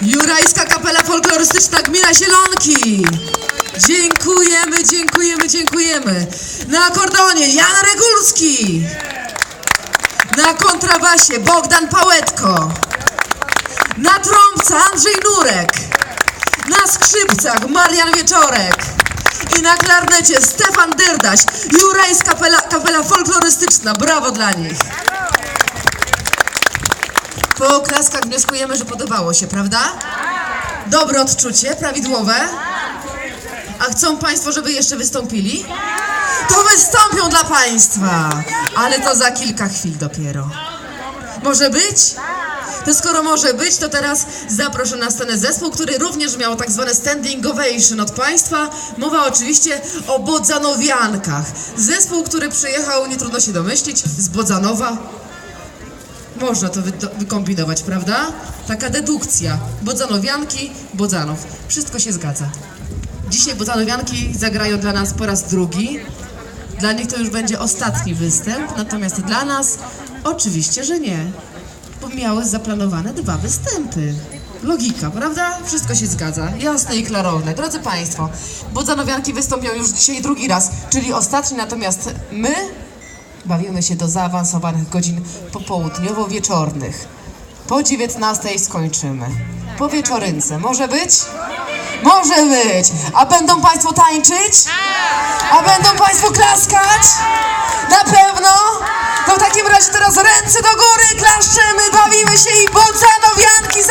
Jurajska Kapela Folklorystyczna Gmina Zielonki. Dziękujemy, dziękujemy, dziękujemy. Na akordeonie Jan Regulski. Na kontrabasie Bogdan Pałetko. Na trąbce Andrzej Nurek. Na skrzypcach Marian Wieczorek. I na klarnecie Stefan Dyrdaś. Jurajska kapela, kapela folklorystyczna. Brawo dla nich. Po oklaskach wnioskujemy, że podobało się, prawda? Dobre odczucie, prawidłowe. A chcą Państwo, żeby jeszcze wystąpili? To wystąpią dla Państwa, ale to za kilka chwil dopiero. Może być? To skoro może być, to teraz zaproszę na scenę zespół, który również miał tak zwane standing ovation od Państwa. Mowa oczywiście o Bodzanowiankach. Zespół, który przyjechał, nie trudno się domyślić, z Bodzanowa, można to wy, wykombinować, prawda? Taka dedukcja. Bodzanowianki, Bodzanów. Wszystko się zgadza. Dzisiaj Bodzanowianki zagrają dla nas po raz drugi. Dla nich to już będzie ostatni występ, natomiast dla nas oczywiście, że nie. Bo miały zaplanowane dwa występy. Logika, prawda? Wszystko się zgadza. Jasne i klarowne. Drodzy Państwo, Bodzanowianki wystąpią już dzisiaj drugi raz, czyli ostatni, natomiast my Bawimy się do zaawansowanych godzin popołudniowo-wieczornych. Po 19 skończymy. Po wieczorynce. Może być? Może być. A będą Państwo tańczyć? A będą Państwo klaskać? Na pewno? To w takim razie teraz ręce do góry, klaszczemy, bawimy się i Bodzanowianki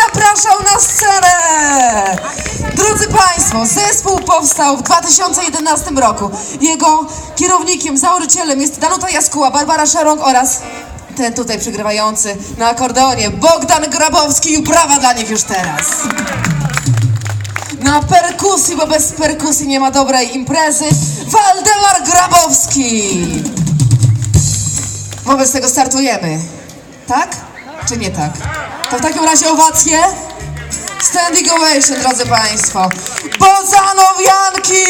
powstał w 2011 roku. Jego kierownikiem, założycielem jest Danuta Jaskuła, Barbara Szerąg oraz ten tutaj przygrywający na akordeonie Bogdan Grabowski. Brawa dla nich już teraz. Na perkusji, bo bez perkusji nie ma dobrej imprezy, Waldemar Grabowski. Wobec tego startujemy. Tak? Czy nie tak? To w takim razie owacje. Standing ovation, drodzy Państwo. Bozanowianki!